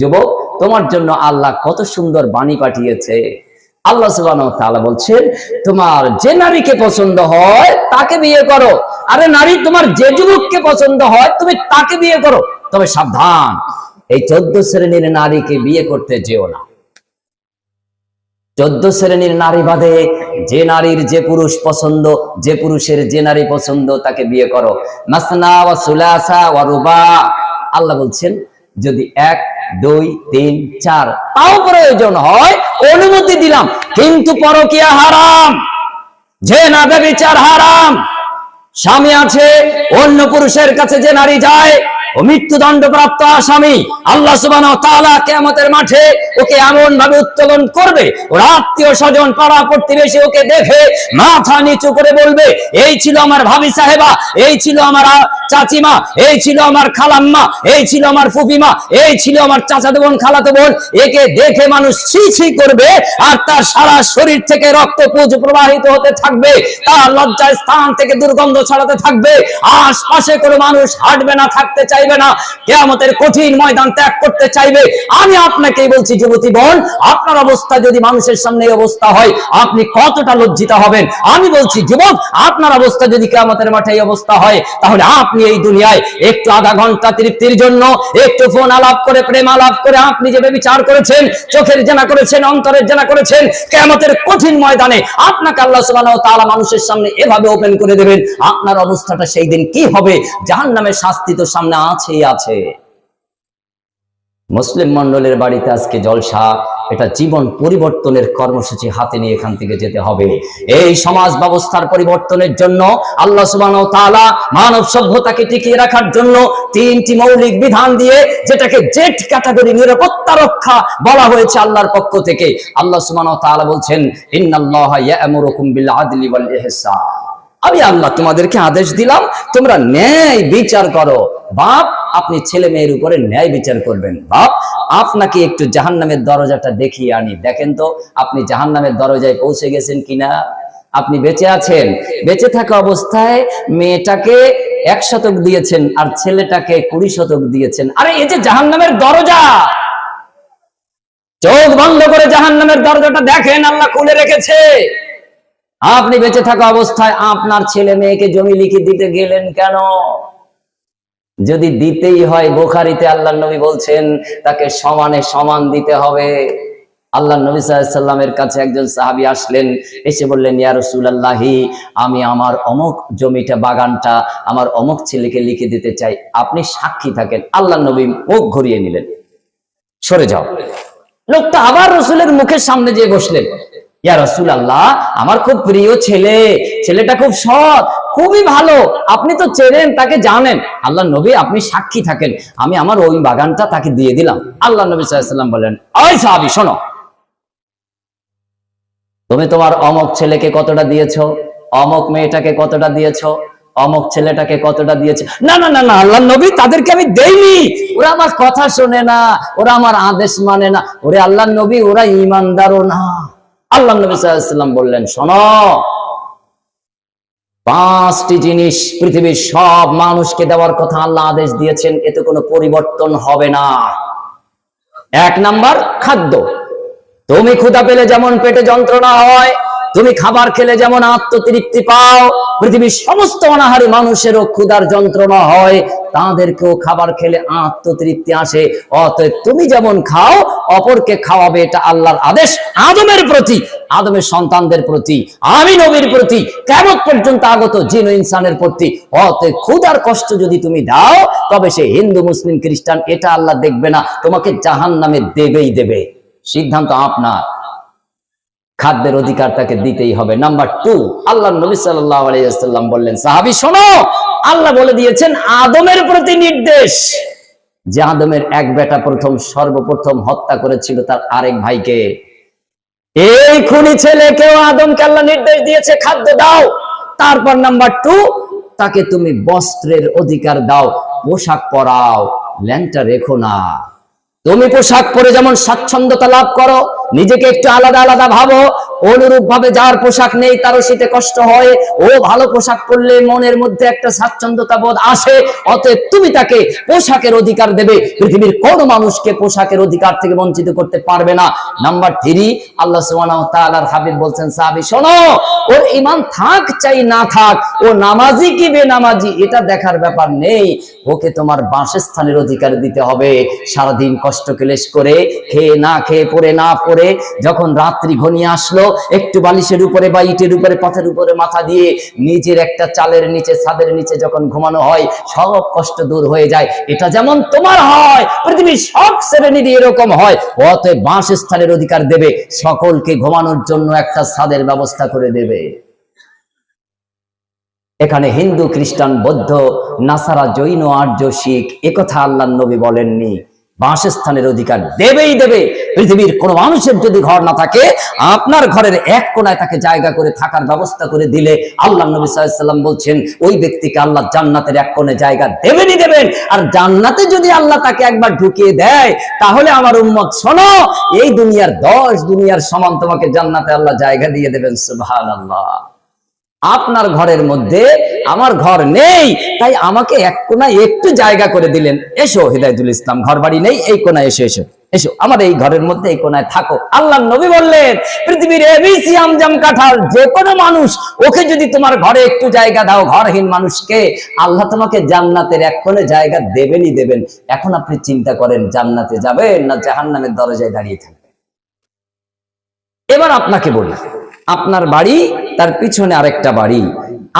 যুবক, তোমার জন্য আল্লাহ কত সুন্দর বাণী পাঠিয়েছে। আল্লাহ তাআলা বলছেন, তোমার যে নারীকে পছন্দ হয়, তাকে বিয়ে করো। আরে নারী, তোমার যে যুবককে পছন্দ হয়, তুমি তাকে বিয়ে করো। তবে সাবধান, এই চোদ্দ শ্রেণির নারীকে বিয়ে করতে যেও না। চোদ্দ শ্রেণির নারী বাদে যে নারীর যে পুরুষ পছন্দ, যে পুরুষের যে নারী পছন্দ, তাকে বিয়ে করো। মাসনা ওয়া সুলাসা ওয়া রুবা। আল্লাহ বলছেন যদি এক, দুই, তিন, চার তাও প্রয়োজন হয়, অনুমতি দিলাম। কিন্তু পরকিয়া হারাম যে না বেবিচার হারাম। স্বামী আছে, অন্য পুরুষের কাছে যে নারী যায় ও মৃত্যুদণ্ড প্রাপ্ত আসামি আল্লাহ কিয়ামতের মাঠে ওকে এমন ভাবে উত্তোলন করবে, ওর আত্মীয় স্বজন, পাড়া প্রতিবেশী ওকে দেখে মাথা নিচু করে বলবে, এই ছিল আমার ভাবি সাহেবা, এই ছিল আমার চাচিমা, এই ছিল আমার খালাম্মা, এই ছিল আমার এই ছিল আমার বোন, খালাতো বোন। একে দেখে মানুষ ছি ছি করবে আর তার সারা শরীর থেকে রক্ত পুজ প্রবাহিত হতে থাকবে, তার লজ্জায় স্থান থেকে দুর্গন্ধ ছড়াতে থাকবে, আশপাশে কোনো মানুষ হাঁটবে না, থাকতে চাইবে না। কেয়ামতের কঠিন ময়দান ত্যাগ করতে চাইবে। আমি আপনাকেই বলছি, যুবতী বোন, আপনার অবস্থা যদি মানুষের সামনে অবস্থা হয়, আপনি কতটা লজ্জিত হবেন? আমি বলছি, যুবক, আপনার অবস্থা যদি কেয়ামতের মাঠে এই অবস্থা হয়, তাহলে আপনি এই দুনিয়ায় একটু আধা ঘণ্টা তৃপ্তির জন্য, একটু ফোন আলাপ করে, প্রেম আলাপ করে আপনি যে বিচার করেছেন, চোখের জেনা করেছেন, অন্তরের জেনা করেছেন, কেয়ামতের কঠিন ময়দানে আপনাকে আল্লাহ সুবহানাহু ওয়া তাআলা মানুষের সামনে এভাবে ওপেন করে দেবেন। আপনার অবস্থাটা সেই দিন কি হবে? জাহান্নামের শাস্তি তো সামনে আছেই আছে। মুসলিম মন্ডলের বাড়িতে আজকে জলসা, এটা জীবন পরিবর্তনের কর্মসূচি হাতে নিয়ে এখান থেকে যেতে হবে। এই সমাজ ব্যবস্থার পরিবর্তনের জন্য আল্লাহ সুবহানাহু ওয়া তাআলা মানব সভ্যতাকে টিকিয়ে রাখার জন্য তিনটি মৌলিক বিধান দিয়ে যেটাকে জেট ক্যাটাগরি নিরাপত্তা রক্ষা বলা হয়েছে আল্লাহর পক্ষ থেকে। আল্লাহ সুবহানাহু ওয়া তাআলা বলছেন, ইন্নাল্লাহা ইয়া'মুরুকুম বিল আদলি ওয়াল ইহসান। আমি আল্লাহ তোমাদেরকে আদেশ দিলাম, তোমরা ন্যায় বিচার করো। বাপ, আপনি ছেলে মেয়ের উপরে ন্যায় বিচার করবেন। বাপ, আপনাকে একটু জাহান্নামের দরজাটা দেখিয়ে আনি। দেখেন তো, আপনি জাহান্নামের দরজায় পৌঁছে গেছেন কিনা? আপনি বেঁচে আছেন? বেঁচে থাকা অবস্থায় মেয়েটাকে এক শতক দিয়েছেন আর ছেলেটাকে কুড়ি শতক দিয়েছেন। আরে, এই যে জাহান্নামের দরজা! চোখ বন্ধ করে জাহান্নামের দরজাটা দেখেন, আল্লাহ খুলে রেখেছে। আপনি বেঁচে থাকা অবস্থায় আপনার ছেলে মেয়েকে জমি লিখে দিতে গেলেন কেন? যদি দিতেই হয়, বোখারিতে আল্লাহ নবী বলছেন, তাকে সমানে সমান দিতে হবে। আল্লাহ নবী সাল্লামের কাছে একজন সাহাবী আসলেন, এসে বললেন, ইয়া রাসূলুল্লাহি, আমি আমার অমুক জমিটা, বাগানটা, আমার অমুক ছেলেকে লিখে দিতে চাই। আপনি সাক্ষী থাকেন। আল্লাহ নবী মুখ ঘুরিয়ে নিলেন। সরে যাও। লোকটা আবার রসুলের মুখের সামনে যেয়ে বসলেন। ইয়া রসুল আল্লাহ আমার খুব প্রিয় ছেলে। ছেলেটা খুব সৎ, খুবই ভালো। আপনি তো চেনেন, তাকে জানেন। আল্লাহ নবী, আপনি সাক্ষী থাকেন। আমি আমার ওই বাগানটা তাকে দিয়ে দিলাম। আল্লাহ নবী সাল্লাম বলেন ওই সাহাবি, শোনো। তুমি তোমার অমক ছেলেকে কতটা দিয়েছ? অমক মেয়েটাকে কতটা দিয়েছ? অমক ছেলেটাকে কতটা দিয়েছে? না না না না আল্লাহ নবী তাদেরকে আমি দেইনি। ওরা আমার কথা শোনে না, ওরা আমার আদেশ মানে না। ওরে আল্লাহ নবী, ওরা ইমানদারও না। আল্লাহ নবী সাল্লাম বললেন, শোনো, পাঁচটি জিনিস পৃথিবীর সব মানুষকে দেওয়ার কথা আল্লাহ আদেশ দিয়েছেন, এতে কোনো পরিবর্তন হবে না। এক নাম্বার, খাদ্য। তুমি ক্ষুদা পেলে যেমন পেটে যন্ত্রণা হয় তুমি খাবার খেলে যেমন আত্মতৃপ্তি পাও, পৃথিবীর সমস্ত অনাহারী মানুষেরও ক্ষুধার যন্ত্রণা হয়, তাদেরকেও খাবার খেলে আত্মতৃপ্তি আসে। অতএব তুমি যেমন খাও, অপরকে খাওয়াবে এটা আল্লাহর আদেশ, আদমের প্রতি, আদমের সন্তানদের প্রতি, আমি নবীর প্রতি, কেমন পর্যন্ত আগত জিন ইনসানের প্রতি। অতএব ক্ষুধার কষ্ট যদি তুমি দাও, তবে সে হিন্দু, মুসলিম, খ্রিস্টান, এটা আল্লাহ দেখবে না, তোমাকে জাহান নামে দেবেই দেবে। সিদ্ধান্ত আপনার। খাদ্যের অধিকার তাকে দিতেই হবে। নাম্বার টু আল্লাহ নবী আলাইসাল্লাম বললেন, সাহাবি, শোনো, আল্লাহ বলে দিয়েছেন আদমের প্রতি নির্দেশ। যে আদমের এক বেটা প্রথম সর্বপ্রথম হত্যা করেছিল তার আরেক ভাইকে। এই খুনি ছেলেকেও আদমকে আল্লাহ নির্দেশ দিয়েছে, খাদ্য দাও। তারপর নাম্বার টু তাকে তুমি বস্ত্রের অধিকার দাও, পোশাক পরাও, ল্যাংটা রেখো না। তুমি পোশাক পরে যেমন স্বাচ্ছন্দ্যতা লাভ করো নিজেকে একটু আলাদা আলাদা ভাবো। অনুরূপ ভাবে যার পোশাক নেই তারও শীতে কষ্ট হয়। ও ভালো পোশাক পরলে মনের মধ্যে একটা স্বাচ্ছন্দ্যতা বোধ আসে। অতএব তুমি তাকে পোশাকের অধিকার দেবে। পৃথিবীর কোন মানুষকে পোশাকের অধিকার থেকে বঞ্চিত করতে পারবে না। নাম্বার থ্রি, আল্লাহ সুবহানাহু হাবিব বলছেন, সাহাবী, শোনো, ওর ইমান থাক চাই না থাক, ও নামাজি কি বেনামাজি, এটা দেখার ব্যাপার নেই। ওকে তোমার বাসস্থানের অধিকার দিতে হবে। সারাদিন কষ্ট ক্লেশ করে, খেয়ে না খেয়ে পরে না পরে যখন রাত্রি ঘনিয়ে আসলো একটু বালিশের উপরে বা ইটের উপরে, পথের উপরে মাথা দিয়ে নিজের একটা চালের নিচে, ছাদের নিচে যখন ঘুমানো হয়, সব কষ্ট দূর হয়ে যায়। এটা যেমন তোমার হয়, পৃথিবীর সব শ্রেণির এরকম হয়, অতএব বাসস্থানের অধিকার দেবে, সকলকে ঘুমানোর জন্য একটা ছাদের ব্যবস্থা করে দেবে। এখানে হিন্দু, খ্রিস্টান, বৌদ্ধ, নাসারা, জৈন, আর্য, শিখ, একথা আল্লাহ নবী বলেননি। বাসস্থানের অধিকার দেবেই দেবে। পৃথিবীর কোন মানুষের যদি ঘর না থাকে, আপনার ঘরের এক কোনায় তাকে জায়গা করে থাকার ব্যবস্থা করে দিলে আল্লাহ নবী সাল্লাম বলছেন, ওই ব্যক্তিকে আল্লাহ জান্নাতের এক কোণে জায়গা দেবেনই দেবেন। আর জান্নাতে যদি আল্লাহ তাকে একবার ঢুকিয়ে দেয়, তাহলে আমার উম্মত শোনো, এই দুনিয়ার দশ দুনিয়ার সমান তোমাকে জান্নাতে আল্লাহ জায়গা দিয়ে দেবেন, সুবহানাল্লাহ। আপনার ঘরের মধ্যে আমার ঘর নেই। তাই আমাকে এক কোনায় একটু জায়গা করে দিলেন। এসো, হিদায়তুল ইসলাম ঘর বাড়ি নেই, এই কোনায় এসো এসো এসো। আমার এই ঘরের মধ্যে এই কোনায় থাকো। আল্লাহ নবী বললেন, পৃথিবীর এবিসি আমজাম কাঁঠাল যে কোনো মানুষ, ওকে যদি তোমার ঘরে একটু জায়গা দাও, ঘরহীন মানুষকে, আল্লাহ তোমাকে জান্নাতের এক কোণে জায়গা দেবেনই দেবেন। এখন আপনি চিন্তা করেন, জান্নাতে যাবেন না জাহান্নামের দরজায় দাঁড়িয়ে থাকবেন? এবার আপনাকে বলি আপনার বাড়ি তার পিছনে আরেকটা বাড়ি।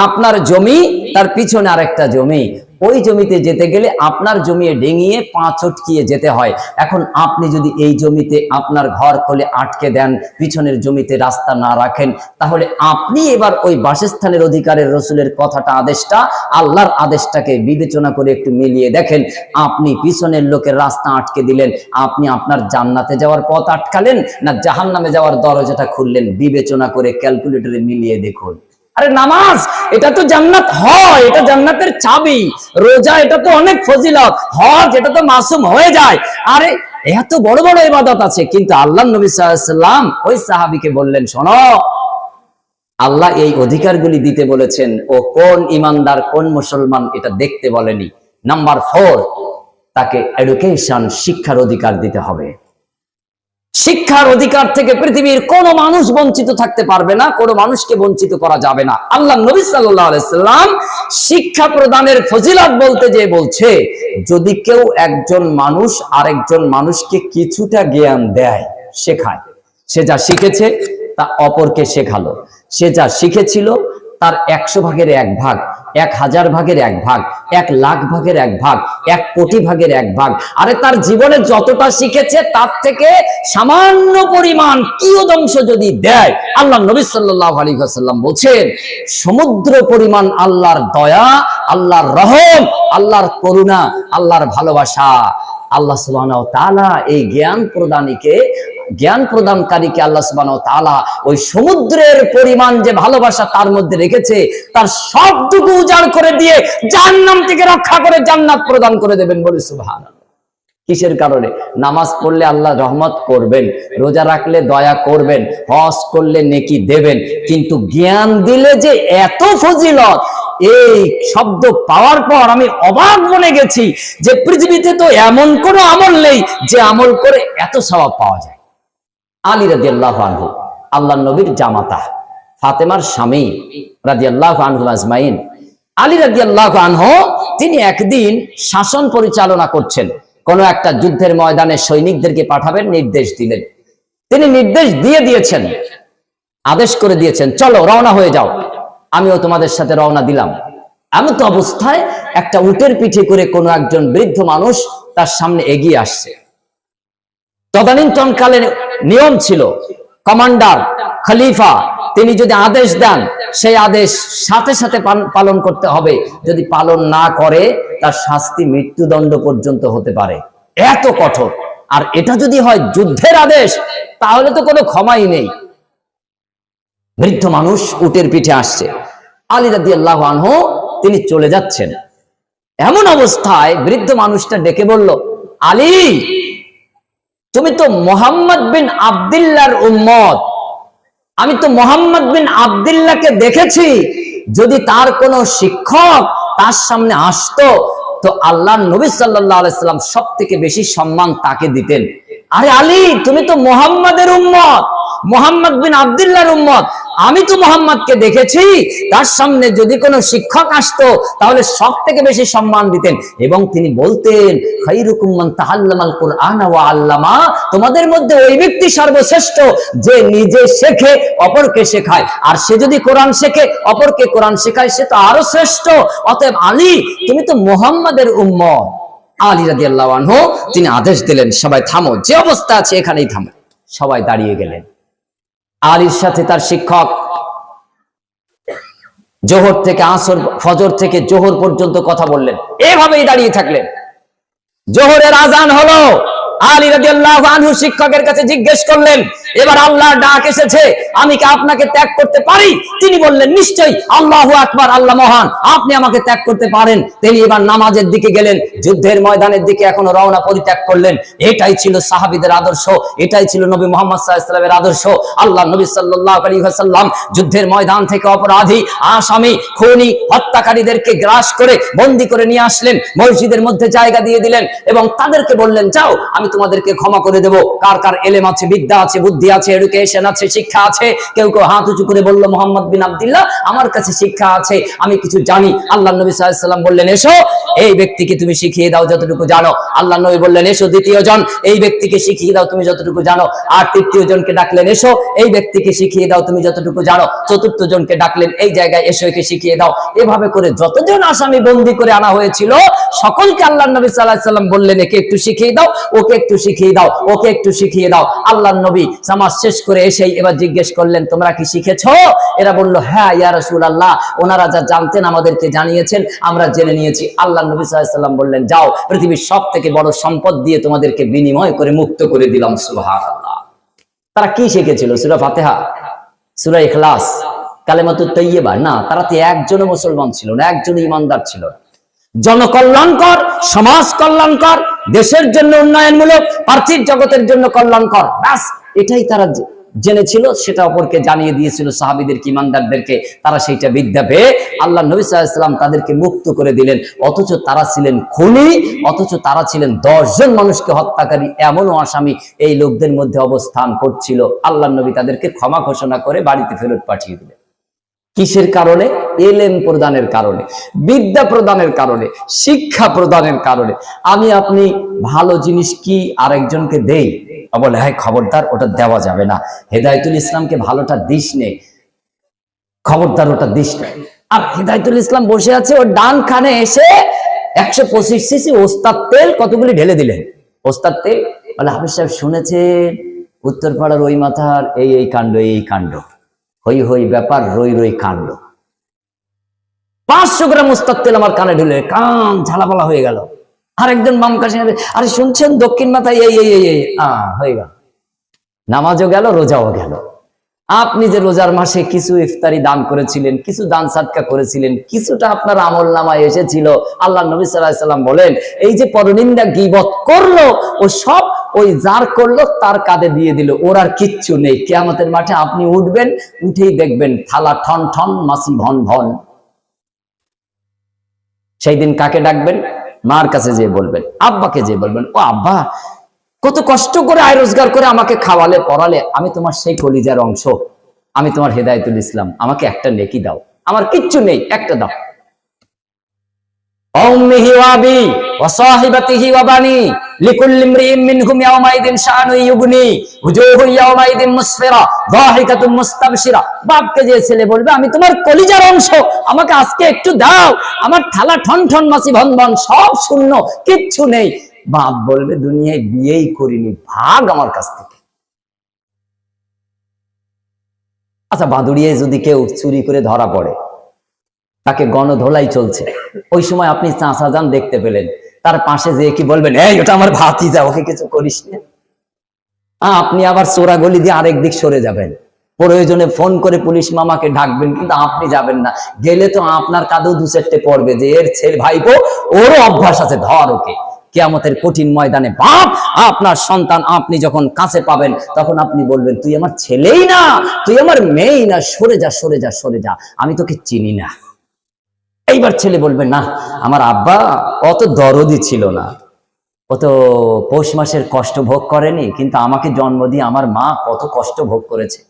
আপনার জমি তার পিছনে আরেকটা জমি। ওই জমিতে যেতে গেলে আপনার জমিয়ে ডেঙিয়ে পা চটকিয়ে যেতে হয়। এখন আপনি যদি এই জমিতে আপনার ঘর খোলে আটকে দেন, পিছনের জমিতে রাস্তা না রাখেন, তাহলে আপনি এবার ওই বাসস্থানের অধিকারের রসুলের কথাটা, আদেশটা, আল্লাহর আদেশটাকে বিবেচনা করে একটু মিলিয়ে দেখেন। আপনি পিছনের লোকের রাস্তা আটকে দিলেন, আপনি আপনার জান্নাতে যাওয়ার পথ আটকালেন না জাহান্নামে যাওয়ার দরজাটা খুললেন? বিবেচনা করে ক্যালকুলেটরে মিলিয়ে দেখুন। আরে নামাজ, এটা তো জান্নাত হয়, এটা জান্নাতের চাবি। রোজা, এটা তো অনেক ফজিলত। হজ, এটা তো মাসুম হয়ে যায়। আরে, এত বড় বড় ইবাদত আছে, কিন্তু আল্লাহ নবী সাল্লাম ওই সাহাবিকে বললেন, শোনো, আল্লাহ এই অধিকারগুলি দিতে বলেছেন, ও কোন ইমানদার, কোন মুসলমান এটা দেখতে বলেনি। নাম্বার ফোর, তাকে এডুকেশন শিক্ষার অধিকার দিতে হবে। শিক্ষার অধিকার থেকে পৃথিবীর কোন মানুষ বঞ্চিত থাকতে পারবে না, কোন মানুষকে বঞ্চিত করা যাবে না। আল্লাহ নবী সাল্লাম শিক্ষা প্রদানের ফজিলাত বলতে যে বলছে, যদি কেউ একজন মানুষ আরেকজন মানুষকে কিছুটা জ্ঞান দেয়, শেখায়, সে যা শিখেছে তা অপরকে শেখালো, সে যা শিখেছিল তার একশো ভাগের এক ভাগ এক হাজার ভাগের এক ভাগ, এক লাখ ভাগের এক ভাগ, এক কোটি ভাগের এক ভাগ। আরে তার জীবনে যতটা শিখেছে, তার থেকে সামান্য পরিমাণ কিয়দংশ যদি দেয়, আল্লাহ নবী সাল্লাহ আলী সাল্লাম বলছেন, সমুদ্র পরিমাণ আল্লাহর দয়া, আল্লাহর রহম, আল্লাহর করুণা, আল্লাহর ভালোবাসা। আল্লাহ সুবাহ এই জ্ঞান প্রদানীকে, জ্ঞান প্রদানকারীকে আল্লাহ সুবাহ তালা ওই সমুদ্রের পরিমাণ যে ভালোবাসা তার মধ্যে রেখেছে, তার সবটুকু উজাড় করে দিয়ে জান্নাম থেকে রক্ষা করে জান্নাত প্রদান করে দেবেন বলে সুবহান কিসের কারণে? নামাজ পড়লে আল্লাহ রহমত করবেন, রোজা রাখলে দয়া করবেন, হজ করলে নেকি দেবেন, কিন্তু জ্ঞান দিলে যে এত ফজিলত এই শব্দ পাওয়ার পর আমি অবাক মনে গেছি যে পৃথিবীতে তো এমন কোনো আমল নেই যে আমল করে এত স্বভাব পাওয়া যায়। আলী রাজি আল্লাহ আনহু আল্লাহ নবীর জামাতা, ফাতেমার স্বামী রাজি আল্লাহ আনহু আজমাইন। আলী রাজি আল্লাহ আনহু, তিনি একদিন শাসন পরিচালনা করছেন। কোন একটা যুদ্ধের ময়দানে সৈনিকদেরকে পাঠাবেন, নির্দেশ দিলেন। তিনি নির্দেশ দিয়ে দিয়েছেন। আদেশ করে দিয়েছেন, চলো রওনা হয়ে যাও। আমিও তোমাদের সাথে রওনা দিলাম। এমন তো অবস্থায় একটা উটের পিঠে করে কোনো একজন বৃদ্ধ মানুষ তার সামনে এগিয়ে আসছে। তদানীন্তনকালের নিয়ম ছিল, কমান্ডার, খলিফা, তিনি যদি আদেশ দেন, সেই আদেশ সাথে সাথে পালন করতে হবে। যদি পালন না করে, তার শাস্তি মৃত্যুদণ্ড পর্যন্ত হতে পারে। এত কঠোর। আর এটা যদি হয় যুদ্ধের আদেশ, তাহলে তো কোনো ক্ষমাই নেই। বৃদ্ধ মানুষ উটের পিঠে আসছে। আলী রাদি আল্লাহ আনহু, তিনি চলে যাচ্ছেন। এমন অবস্থায় বৃদ্ধ মানুষটা ডেকে বলল, আলী, তুমি তো মোহাম্মদ বিন আবদুল্লাহর উম্মত। আমি তো মোহাম্মদ বিন আবদুল্লাহকে দেখেছি। যদি তার কোনো শিক্ষক তার সামনে আসতো, তো আল্লাহ নবী আলাইসাল্লাম সব থেকে বেশি সম্মান তাকে দিতেন। আরে আলী, তুমি তো মোহাম্মদের উম্মত। মোহাম্মদ বিন আবদুল্লাহর উম্মত। আমি তো মোহাম্মদকে দেখেছি, তার সামনে যদি কোনো শিক্ষক আসতো, তাহলে সব থেকে বেশি সম্মান দিতেন। এবং তিনি বলতেন, খাইরুকুম মান তাআল্লামাল কুরআন আল্লামা। তোমাদের মধ্যে ওই ব্যক্তি সর্বশ্রেষ্ঠ, যে নিজে শেখে, অপরকে শেখায়। আর সে যদি কোরআন শেখে, অপরকে কোরআন শেখায়, সে তো আরও শ্রেষ্ঠ। অতএব আলী, তুমি তো মোহাম্মদের উম্মত। আলী রাদিয়াল্লাহু আনহু, তিনি আদেশ দিলেন, সবাই থামো, যে অবস্থা আছে এখানেই থামো। সবাই দাঁড়িয়ে গেলেন। আলীর সাথে তার শিক্ষক। জোহর থেকে আসর, ফজর থেকে জোহর পর্যন্ত কথা বললেন। এভাবেই দাঁড়িয়ে থাকলেন। জোহরের আজান হলো। আলী রাদিয়াল্লাহু আনহু শিক্ষকের কাছে জিজ্ঞেস করলেন, এবার আল্লাহর ডাক এসেছে, আমি কি আপনাকে ত্যাগ করতে পারি? তিনি বললেন, নিশ্চয়ই, আল্লাহু আকবার, আল্লাহ মহান, আপনি আমাকে ত্যাগ করতে পারেন। তিনি এবার নামাজের দিকে গেলেন, যুদ্ধের ময়দানের দিকে রওনা পরিত্যাগ করলেন। এটাই ছিল আদর্শ, এটাই ছিল নবী মোহাম্মদ আদর্শ। আল্লাহ নবী যুদ্ধের ময়দান থেকে অপরাধী, আসামি, খুনি, হত্যাকারীদেরকে গ্রাস করে, বন্দী করে নিয়ে আসলেন, মসজিদের মধ্যে জায়গা দিয়ে দিলেন এবং তাদেরকে বললেন, যাও, আমি তোমাদেরকে ক্ষমা করে দেব। কার কার এলেম আছে, বিদ্যা আছে, বুদ্ধি আছে এডুকেশন আছে, শিক্ষা আছে, কেউ কেউ হাত উঁচু করে বলল, মোহাম্মদ বিন আব্দুল্লাহ, আমার কাছে শিক্ষা আছে, আমি কিছু জানি। আল্লাহ নবী সাল্লাম বললেন, এসো, এই ব্যক্তিকে তুমি শিখিয়ে দাও যতটুকু জানো। আল্লাহ নবী বললেন, এসো, দ্বিতীয় জন, এই ব্যক্তিকে শিখিয়ে দাও তুমি যতটুকু জানো। আর তৃতীয় জনকে ডাকলেন, এসো, এই ব্যক্তিকে শিখিয়ে দাও তুমি যতটুকু জানো। চতুর্থ জনকে ডাকলেন, এই জায়গায় এসো, একে শিখিয়ে দাও। এভাবে করে যতজন আসামি বন্দি করে আনা হয়েছিল, সকলকে আল্লাহ নবী সাল্লাহ সাল্লাম বললেন, একে একটু শিখিয়ে দাও। ওকে একটু শিখিয়ে দাও, ওকে একটু শিখিয়ে দাও। আল্লাহ নবী নামাজ শেষ করে এসেই এবার জিজ্ঞেস করলেন, তোমরা কি শিখেছো? এরা বলল হ্যাঁ ইয়া রাসূল আল্লাহ ওনারা যা জানতেন আমাদেরকে জানিয়েছেন, আমরা জেনে নিয়েছি। আল্লাহ নবী সাল্লাম বললেন, যাও, পৃথিবীর সব থেকে বড় সম্পদ দিয়ে তোমাদেরকে বিনিময় করে মুক্ত করে দিলাম, সুবহানাল্লাহ। তারা কি শিখেছিল? সূরা ফাতেহা? সূরা ইখলাস? কালেমাতুত তাইয়্যিবা না, তারা তো একজনও মুসলমান ছিল না একজন ইমানদার ছিল না। জনকল্যাণকর, সমাজ কল্যাণকর, দেশের জন্য উন্নয়নমূলক, পার্থিব জগতের জন্য কল্যাণকর। ব্যাস, এটাই তারা জেনেছিল, সেটা অপরকে জানিয়ে দিয়েছিল সাহাবিদের ইমানদারদেরকে, তারা সেইটা বিদ্যা পেয়ে আল্লাহ নবী সাল্লাম তাদেরকে মুক্ত করে দিলেন। অথচ তারা ছিলেন খুনি, অথচ তারা ছিলেন দশজন মানুষকে হত্যাকারী, এমনও আসামি এই লোকদের মধ্যে অবস্থান করছিল। আল্লাহ নবী তাদেরকে ক্ষমা ঘোষণা করে বাড়িতে ফেরত পাঠিয়ে দিলেন। কিসের কারণে? এলেম প্রদানের কারণে, বিদ্যা প্রদানের কারণে, শিক্ষা প্রদানের কারণে। আমি, আপনি ভালো জিনিস কি আরেকজনকে দেই? বলে হ্যাঁ খবরদার, ওটা দেওয়া যাবে না। হেদায়তুল ইসলামকে ভালোটা দিস নেই খবরদার, ওটা দিস নেই আর হেদায়তুল ইসলাম বসে আছে, ওর ডান খানে এসে একশো পঁচিশ সিসি ওস্তাদ তেল কতগুলি ঢেলে দিলেন। ওস্তাদ তেল? বলে, হাফিজ সাহেব শুনেছেন, উত্তরপাড়ার ওই মাথার এই এই কাণ্ড এই কাণ্ড। হই হই ব্যাপার, রই রই কাণ্ড। পাঁচশো গ্রাম উস্তাদ তেল আমার কানে ঢুলে, কান ঝালাপালা হয়ে গেল। আর একজন বাম কাছে আরে শুনছেন, দক্ষিণ মাথায় এই এই এই হয়ে গেল। নামাজও গেল, রোজাও গেল। আপনি যে রোজার মাসে কিছু ইফতারি দান করেছিলেন, কিছু দান সাদকা করেছিলেন, কিছুটা আপনার আমল নামায় এসেছিল, আল্লাহ নবী সাল্লাহ সাল্লাম বলেন, এই যে পরনিন্দা গিবত করল, ও সব ওই যার করল, তার কাঁধে দিয়ে দিল। ওর আর কিচ্ছু নেই। কেয়ামতের মাঠে আপনি উঠবেন, উঠেই দেখবেন থালা ঠন ঠন মাসি ভন ভন। সেই দিন কাকে ডাকবেন? মার কাছে যেয়ে বলবেন। আব্বাকে যে বলবেন, ও আব্বা, কত কষ্ট করে আয় রোজগার করে আমাকে খাওয়ালে, পড়ালে। আমি তোমার সেই কলিজার অংশ। আমি তোমার হেদায়তুল ইসলাম। আমাকে একটা নেকি দাও। আমার কিচ্ছু নেই, একটা দাও। أمه وأبي وصاحبته وبني لكل امرئ منهم يومئذ شأن يغني وجوه يومئذ مسفرة ضاحكة مستبشرة বাপকে যে ছেলে বলবে আমি তোমার কলিজার অংশ আমাকে আজকে একটু দাও আমার থালা ঠন ঠন মাসি ভন ভন সব শূন্য কিচ্ছু নেই বাপ বলবে দুনিয়ায় বিয়েই করিনি ভাগ আমার কাছ থেকে আচ্ছা বাদুড়িয়ে যদি কেউ চুরি করে ধরা পড়ে তাকে গণধোলাই চলছে। ওই সময় আপনি চাষা যান দেখতে পেলেন। তার পাশে যে কি বলবেন, এই, ওটা আমার ভাতি যা ওকে কিছু করিস না। আপনি আবার চোরা গলি দিয়ে আরেক দিক সরে যাবেন। প্রয়োজনে ফোন করে পুলিশ মামাকে ডাকবেন, কিন্তু আপনি যাবেন না। গেলে তো আপনার কাঁধেও দু চারটে পড়বে যে এর ছেলে ভাইপো, ওরও অভ্যাস আছে, ধর ওকে। কেয়ামতের কঠিন ময়দানে বাপ, আপনার সন্তান আপনি যখন কাছে পাবেন, তখন আপনি বলবেন, তুই আমার ছেলেই না, তুই আমার মেয়েই না, সরে যা সরে যা সরে যা। আমি তোকে চিনি না। এইবার ছেলে বলবে, না, আমার আব্বা অত দরদি ছিল না। ও তো পৌষ মাসের কষ্ট ভোগ করেনি, কিন্তু আমাকে জন্ম দিয়ে আমার মা কত কষ্ট ভোগ করেছে।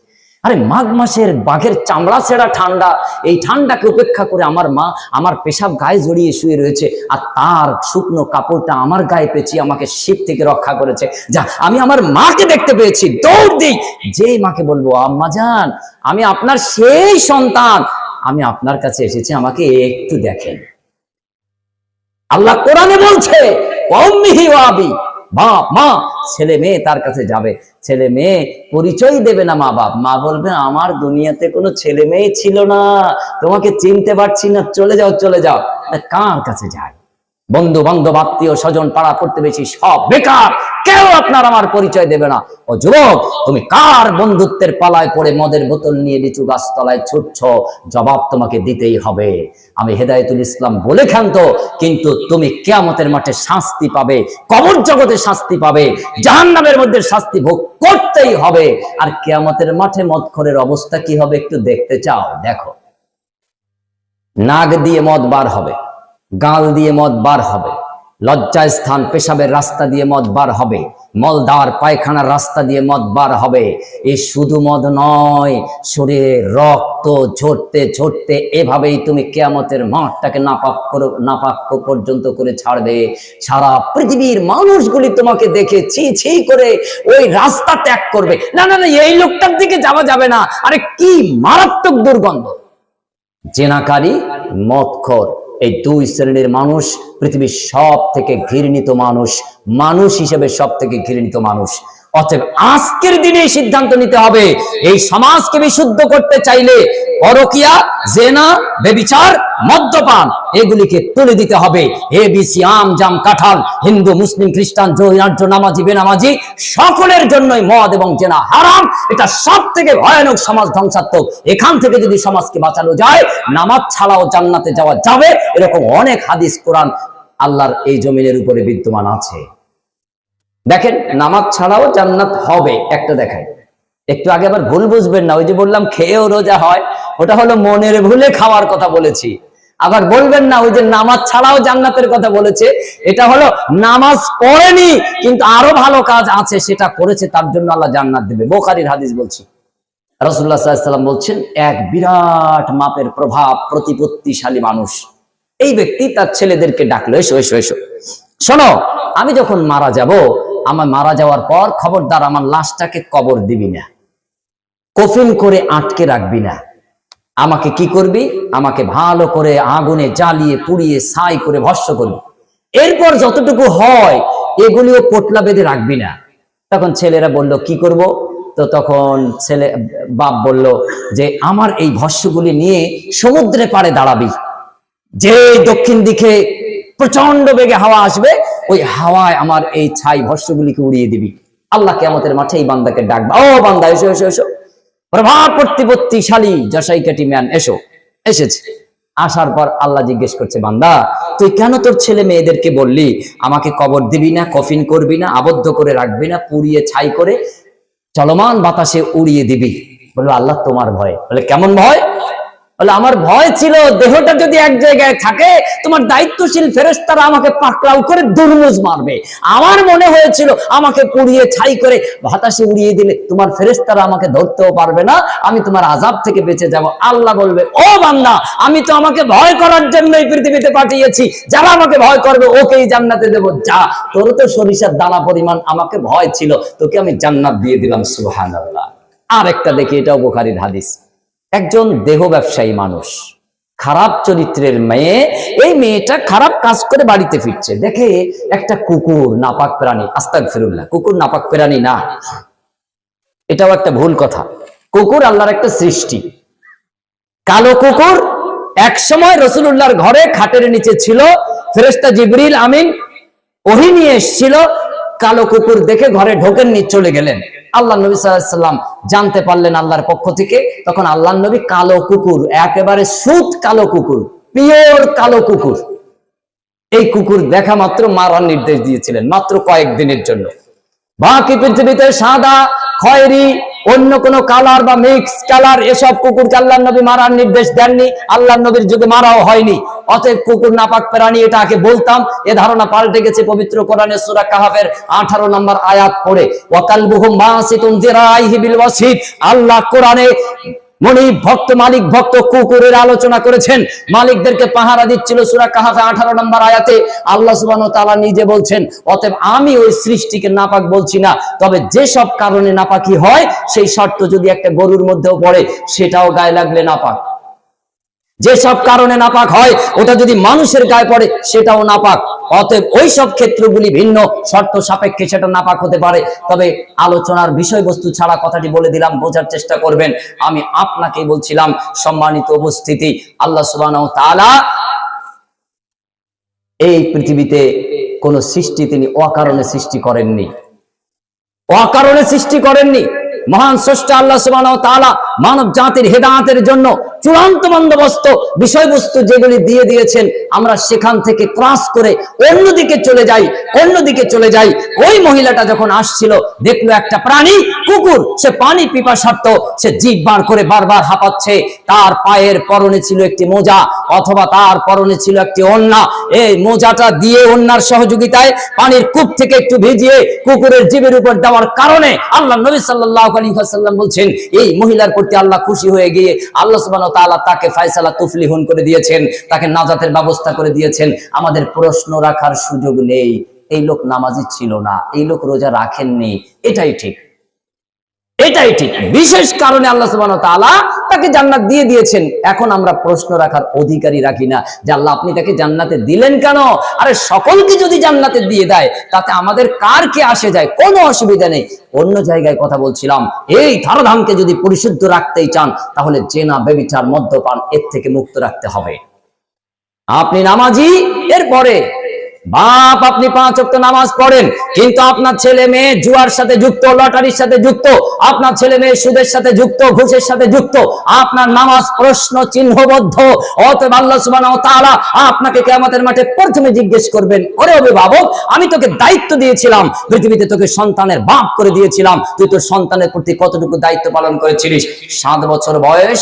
আরে মাঘ মাসের বাঘের চামড়া ছেঁড়া ঠান্ডা, এই ঠান্ডাকে উপেক্ষা করে আমার মা আমার পেশাব গায়ে জড়িয়ে শুয়ে রয়েছে, আর তার শুকনো কাপড়টা আমার গায়ে পেঁচিয়ে আমাকে শীত থেকে রক্ষা করেছে। যা, আমি আমার মাকে দেখতে পেয়েছি, দৌড় দিই। যেই মাকে বলব, আম্মা যান আমি আপনার সেই সন্তান আমি আপনার কাছে এসেছি, আমাকে একটু দেখেন। আল্লাহ কোরআনে বলছে বাপ মা ছেলে মেয়ে তার কাছে যাবে। ছেলে মেয়ে পরিচয় দেবে না মা বাপ মা বলবে, আমার দুনিয়াতে কোনো ছেলে মেয়ে ছিল না। তোমাকে চিনতে পারছি না। চলে যাও চলে যাও। কার কাছে যায়? বন্ধু বান্ধব আত্মীয় স্বজন, পাড়া প্রতিবেশী সব বেকার। কেউ আপনার আমার পরিচয় দেবে না। ও যুবক, তুমি কার বন্ধুত্বের পালায় পড়ে মদের বোতল নিয়ে লিচু গাছতলায় ছুটছ? জবাব তোমাকে দিতেই হবে। আমি হেদায়েতুল ইসলাম বলে ক্ষান্ত, কিন্তু তুমি কেয়ামতের মাঠে শাস্তি পাবে, কবর জগতে শাস্তি পাবে, জাহান্নামের মধ্যে শাস্তি ভোগ করতেই হবে। আর কেয়ামতের মাঠে মদখরের অবস্থা কি হবে একটু দেখতে চাও? দেখো। নাক দিয়ে মদ বার হবে। গাল দিয়ে মদ বার হবে। লজ্জা স্থান পেশাবের রাস্তা দিয়ে মদ বার হবে। মলদার পায়খানার রাস্তা দিয়ে মদ বার হবে। এই শুধু মদ নয়, শরীরে রক্ত ঝরতে ঝরতে এভাবেই তুমি কেয়ামতের মাঠটাকে নাপাক নাপাক্য পর্যন্ত করে ছাড়বে। সারা পৃথিবীর মানুষগুলি তোমাকে দেখে ছি ছি করে ওই রাস্তা ত্যাগ করবে। না না না, এই লোকটার দিকে যাওয়া যাবে না। আরে কি মারাত্মক দুর্গন্ধ। জেনাকারী, মদখর। এই দুই শ্রেণির মানুষ, পৃথিবীর সব থেকে ঘৃণিত মানুষ মানুষ হিসেবে সব থেকে ঘৃণিত মানুষ। অতএব আজকের দিনে সিদ্ধান্ত নিতে হবে। এই সমাজকে বিশুদ্ধ করতে চাইলে পরকিয়া, জেনা, বেবিচার, মদ্যপান, এগুলিকে তুলে দিতে হবে। এ বিসি আম, জাম, কাঁঠাল, হিন্দু, মুসলিম, খ্রিস্টান জৈনার্য নামাজি বেনামাজি, সকলের জন্যই মদ এবং জেনা হারাম। এটা সব থেকে ভয়ানক সমাজ ধ্বংসাত্মক। এখান থেকে যদি সমাজকে বাঁচানো যায়, নামাজ ছাড়াও জান্নাতে যাওয়া যাবে। এরকম অনেক হাদিস, কোরআন আল্লাহর এই জমিনের উপরে বিদ্যমান আছে। দেখেন, নামাজ ছাড়াও জান্নাত হবে, একটা দেখায় একটু আগে আবার ভুল বুঝবেন না, ওই যে বললাম, খেয়েও রোজা হয়, ওটা হলো মনের ভুলে খাওয়ার কথা বলেছি। আবার বলবেন না, ওই যে নামাজ ছাড়াও জান্নাতের কথা বলেছে, এটা হলো নামাজ পড়েনি, কিন্তু আরও ভালো কাজ আছে, সেটা করেছে, তার জন্য আল্লাহ জান্নাত দেবে। বোখারির হাদিস বলছি। রসুল্লাহ সাল্লাম বলছেন, এক বিরাট মাপের প্রভাব প্রতিপত্তিশালী মানুষ। এই ব্যক্তি তার ছেলেদেরকে ডাকলো, এসো এসো এসো। শোনো, আমি যখন মারা যাব আমার মারা যাওয়ার পর খবরদার আমার লাশটাকে কবর দিবি না। কফিন করে আটকে রাখবি না। আমাকে কি করবি? আমাকে ভালো করে আগুনে জ্বালিয়ে, পুড়িয়ে, ছাই করে ভস্য করবি। এরপর যতটুকু হয়, এগুলিও পোটলা বেঁধে রাখবি না। তখন ছেলেরা বলল, কি করব? তো তখন ছেলে, বাপ বলল যে, আমার এই ভস্যগুলি নিয়ে সমুদ্রে পাড়ে দাঁড়াবি। যে দক্ষিণ দিকে প্রচণ্ড বেগে হাওয়া আসবে, ওই হাওয়ায় আমার এই ছাই ভস্যগুলিকে উড়িয়ে দিবি। আল্লাহকে আমাদের মাঠে এই বান্দাকে ডাকবা। ও বান্দা, এসো এসো এসো। প্রভাব প্রতিপত্তিশালী জশাই কাটি ম্যান এসো। এসেছে। আসার পর আল্লাহ জিজ্ঞেস করছে, বান্দা, তুই কেন তোর ছেলে মেয়েদেরকে বললি? আমাকে কবর দিবি না, কফিন করবি না, আবদ্ধ করে রাখবি না, পুড়িয়ে ছাই করে চলমান বাতাসে উড়িয়ে দিবি। বলল, আল্লাহ, তোমার ভয়। বলে, কেমন ভয়? বলে, আমার ভয় ছিল, দেহটা যদি এক জায়গায় থাকে, তোমার দায়িত্বশীল ফেরেস্তারা আমাকে পাকড়াও করে দুর্মুজ মারবে। আমার মনে হয়েছিল, আমাকে পুড়িয়ে ছাই করে বাতাসে উড়িয়ে দিলে তোমার ফেরেস্তারা আমাকে ধরতেও পারবে না, আমি তোমার আজাব থেকে বেঁচে যাব। আল্লাহ বলবে, ও বান্দা, আমি তো আমাকে ভয় করার জন্যই পৃথিবীতে পাঠিয়েছি, যারা আমাকে ভয় করবে, ওকেই জান্নাতে দেবো। যা, তোর তো সরিষার দানা পরিমাণ আমাকে ভয় ছিল, তোকে আমি জান্নাত দিয়ে দিলাম, সুবহানাল্লাহ। আর একটা দেখি, এটাও বুখারীর হাদিস। একজন দেহ ব্যবসায়ী মানুষ। খারাপ চরিত্রের মেয়ে, এই মেয়েটা খারাপ কাজ করে বাড়িতে ফিরছে। দেখে একটা কুকুর, নাপাক প্রাণী আস্তাক ফিরুল্লাহ কুকুর নাপাক প্রাণী না। এটাও একটা ভুল কথা। কুকুর আল্লাহর একটা সৃষ্টি। কালো কুকুর এক সময় রসুল্লাহর ঘরে খাটের নিচে ছিল ফেরেস্তা জিবরিল আমিন ওহি নিয়ে এসেছিল, কালো কুকুর দেখে ঘরে ঢোকেননি, চলে গেলেন। আল্লাহ নবী সাল্লাম জানতে পারলেন আল্লাহর পক্ষ থেকে, তখন আল্লাহ নবী কালো কুকুর, একেবারে সুদ কালো কুকুর, পিওর কালো কুকুর। এই কুকুর দেখা মাত্র মারার নির্দেশ দিয়েছিলেন, মাত্র কয়েকদিনের জন্য। বাকি পৃথিবীতে সাদা, খয়েরি অন্য কোন কালার বা মিক্স কালার এসব কুকুরকে আল্লাহ নবী মারার নির্দেশ দেননি। আল্লাহ নবীর যুগে মারাও হয়নি। অতএব কুকুর নাপাক প্রাণী এটাকে বলতাম, এ ধারণা পাল্টে গেছে পবিত্র কোরআনের সূরা কাহাফের 18 নম্বর আয়াত পড়ে। ওয়াকালবুহুম মাসিতুন জিরাইহি আল্লাহ কোরআনে মনি ভক্ত, মালিক ভক্ত কুকুরের আলোচনা করেছেন। মালিকদেরকে পাহারা দিচ্ছিল সুরা কাহাফে আঠারো নম্বর আয়াতে। আল্লাহ সুবাহ তালা নিজে বলছেন, অতএব আমি ওই সৃষ্টিকে নাপাক বলছি না, তবে যেসব কারণে নাপাকি হয়, সেই শর্ত যদি একটা গরুর মধ্যেও পড়ে, সেটাও গায়ে লাগলে নাপাক। যেসব কারণে নাপাক হয়, ওটা যদি মানুষের গায়ে পড়ে, সেটাও নাপাক। অতএব ওই সব ক্ষেত্রগুলি ভিন্ন, শর্ত সাপেক্ষে সেটা নাপাক হতে পারে। তবে আলোচনার বিষয়বস্তু ছাড়া কথাটি বলে দিলাম, বোঝার চেষ্টা করবেন। আমি আপনাকে বলছিলাম, সম্মানিত উপস্থিতি, আল্লাহ সুবাহ তাআলা এই পৃথিবীতে কোন সৃষ্টি তিনি অকারণে সৃষ্টি করেননি। অকারণে সৃষ্টি করেননি। মহান স্রষ্টা আল্লাহ সুবহানাহু ওয়া তাআলা মানব জাতির হেদায়েতের জন্য চূড়ান্ত বন্দোবস্ত বিষয়বস্তু যেগুলি দিয়ে দিয়েছেন, আমরা সেখান থেকে ক্রাস করে অন্যদিকে চলে যাই, অন্যদিকে চলে যাই। ওই মহিলাটা যখন আসছিল, দেখল একটা প্রাণী, কুকুর। সে পানি পিপাসার্থ, সে জিভ বার করে বারবার হাঁপাচ্ছে। তার পায়ের পরনে ছিল একটি মোজা, অথবা তার পরনে ছিল একটি ওন্না। এই মোজাটা দিয়ে ওন্নার সহযোগিতায় পানির কূপ থেকে একটু ভিজিয়ে কুকুরের জীবের উপর দেওয়ার কারণে আল্লাহ নবী সাল্লাল্লাহু আলাইহি ওয়াসাল্লাম বলছেন, এই মহিলার প্রতি আল্লাহ খুশি হয়ে গিয়ে আল্লাহ সুবহানাহু ওয়া তাআলা তাকে ফায়সালা তুফলিহুন করে দিয়েছেন, তাকে নাজাতের ব্যবস্থা করে দিয়েছেন। আমাদের প্রশ্ন রাখার সুযোগ নেই। এই লোক নামাজি ছিল না, এই লোক রোজা রাখেননি। এটাই ঠিক। এটাই ঠিক। বিশেষ কারণে আল্লাহ সুবহানাহু ওয়া তাআলা তাকে জান্নাত দিয়ে দিয়েছেন। এখন আমরা প্রশ্ন রাখার অধিকারী রাখি না যে আল্লাহ আপনি তাকে জান্নাতে দিলেন কেন? আরে সকলকে যদি জান্নাতে দিয়ে দেয়, তাতে আমাদের কার কে আসে যায়? কোনো অসুবিধা নেই। অন্য জায়গায় কথা বলছিলাম, এই ধারাধামকে যদি পরিশুদ্ধ রাখতেই চান, তাহলে জেনা বেবিচার মদ্যপান, এর থেকে মুক্ত রাখতে হবে। আপনি নামাজি, এরপরে বাপ, আপনি পাঁচ অক্ট নামাজ পড়েন, কিন্তু আপনার ছেলে মেয়ে জুয়ার সাথে যুক্ত, লটারির সাথে যুক্ত, আপনার ছেলে মেয়ে সুদের সাথে যুক্ত, ঘুষের সাথে যুক্ত, আপনার নামাজ প্রশ্ন চিহ্নবদ্ধ, অতএব আল্লাহ সুবহানাহু আপনাকে কিয়ামতের মাঠে প্রথমে জিজ্ঞেস করবেন, ওরে অভিভাবক, আমি তোকে দায়িত্ব দিয়েছিলাম, পৃথিবীতে তোকে সন্তানের বাপ করে দিয়েছিলাম, তুই তোর সন্তানের প্রতি কতটুকু দায়িত্ব পালন করেছিলিস? সাত বছর বয়স,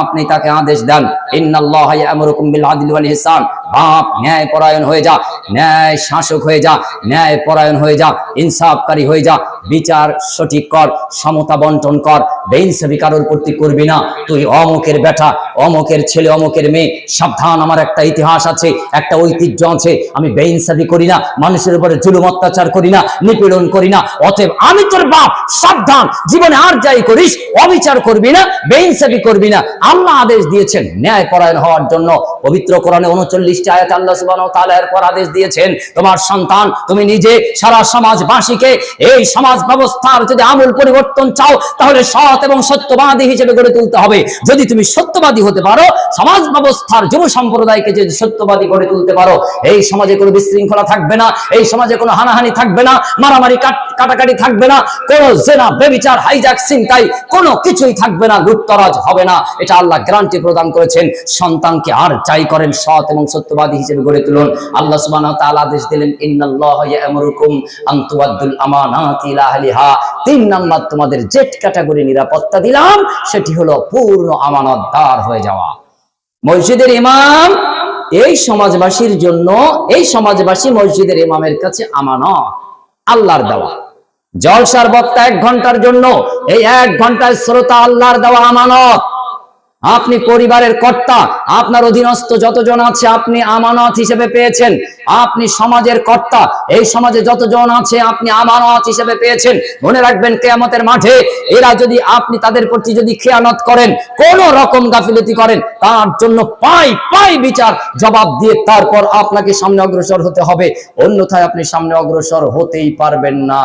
আপনি তাকে আদেশ দেন, ইন্নাল্লাহ ইয়ামুরুকুম বিল আদলি ওয়াল ইহসান বাপ ন্যায় পরায়ণ হয়ে যা ন্যায় শাসক হয়ে যা, ন্যায় পরায়ণ হয়ে যা, ইনসাফকারী হয়ে যা, বিচার সঠিক কর, সমতা বন্টন কর, বেইনসাফি কারোর প্রতি করবি না। তুই অমুকের বেটা, অমুকের ছেলে, অমুকের মেয়ে, সাবধান, আমার একটা ইতিহাস আছে, একটা ঐতিহ্য আছে, আমি বেইনসাফি করি না, মানুষের উপরে জুলুম অত্যাচার করি না, নিপীড়ন করি না, অতএব আমি তোর বাপ, সাবধান, জীবনে আর যাই করিস, অবিচার করবি না, বেইনসাফি করবি না। আল্লাহ আদেশ দিয়েছেন, ন্যায় পরায়ণ হওয়ার জন্য, পবিত্র কোরআনে উনচল্লিশটি আয়াত আল্লাহ সুবহানাহু ওয়া তাআলা এরপর আদেশ দিয়েছেন, তোমার সন্তান, তুমি নিজে সারা সমাজবাসীকে এই সমাজ ব্যবস্থার যদি আমূল পরিবর্তন চাও, তাহলে সৎ এবং সত্যবাদী হিসেবে গড়ে তুলতে হবে। যদি তুমি সত্যবাদী হতে পারো, সমাজ ব্যবস্থার যুব সম্প্রদায়কে যদি সত্যবাদী গড়ে তুলতে পারো, এই সমাজে কোনো বিশৃঙ্খলা থাকবে না, এই সমাজে কোনো হানাহানি থাকবে না, মারামারি কাটাকাটি থাকবে না, কোনো জেনা, বেবিচার হাইজাক চিন্তাই কোনো কিছুই থাকবে না, লুটতরাজ হবে না। এটা আল্লাহ গ্যারান্টি প্রদান করেছেন। সন্তানকে আর চাই করেন, সৎ এবং সত্যবাদী হিসেবে গড়ে তুলুন। আল্লাহ ওয়া তাআলা আদেশ দিলেন তিন নাম্বার, তোমাদের জেট ক্যাটাগরি নিরাপত্তা দিলাম, সেটি হলো পূর্ণ আমানতদার হয়ে যাওয়া। মসজিদের ইমাম, এই সমাজবাসীর জন্য, এই সমাজবাসী মসজিদের ইমামের কাছে আমানত, আল্লাহর দেওয়া। জলসার বক্তা এক ঘণ্টার জন্য, এই এক ঘন্টায় শ্রোতা আল্লাহর দেওয়া আমানত। আপনি পরিবারের কর্তা, আপনার অধীনস্থ যতজন আছে আপনি আমানত হিসেবে পেয়েছেন। আপনি সমাজের কর্তা, এই সমাজে যতজন আছে আপনি আমানত হিসেবে পেয়েছেন। মনে রাখবেন, কেয়ামতের মাঠে এরা যদি আপনি তাদের প্রতি যদি খেয়ানত করেন, কোন রকম গাফিলতি করেন, তার জন্য পাই পাই বিচার জবাব দিয়ে তারপর আপনাকে সামনে অগ্রসর হতে হবে। অন্যথায় আপনি সামনে অগ্রসর হতেই পারবেন না।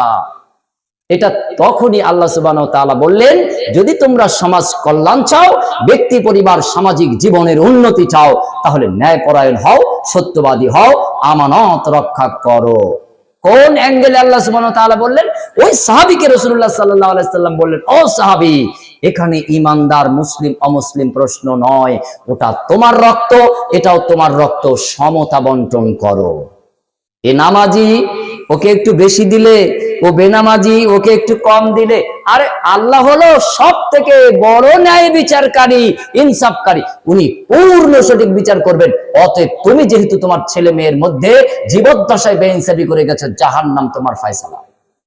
এটা তখনই আল্লাহ সুবাহ তাআলা বললেন, যদি তোমরা সমাজ কল্যাণ চাও, ব্যক্তি, পরিবার, সামাজিক জীবনের উন্নতি চাও, তাহলে ন্যায়পরায়ণ হও, সত্যবাদী হও, আমানত রক্ষা করো। কোন অ্যাঙ্গেলে আল্লাহ সুবহানাহু ওয়া তাআলা বললেন? ওই সাহাবীকে আলাইহি সাল্লাম বললেন, ও সাহাবী, এখানে ইমানদার মুসলিম, অমুসলিম প্রশ্ন নয়। ওটা তোমার রক্ত, এটাও তোমার রক্ত সমতা বন্টন করো। এ নামাজি ওকে একটু বেশি দিলে, ও বেনামাজি, ওকে একটু কম দিলে। আরে আল্লাহ হলো সব থেকে বড় ন্যায় বিচারকারী, ইনসাফকারী। উনি পূর্ণ সঠিক বিচার করবেন। অতএব তুমি যেহেতু তোমার ছেলে মেয়ের মধ্যে জীবদ্দশায় বেইনসাফি করে গেছো জাহান নাম তোমার ফয়সালা।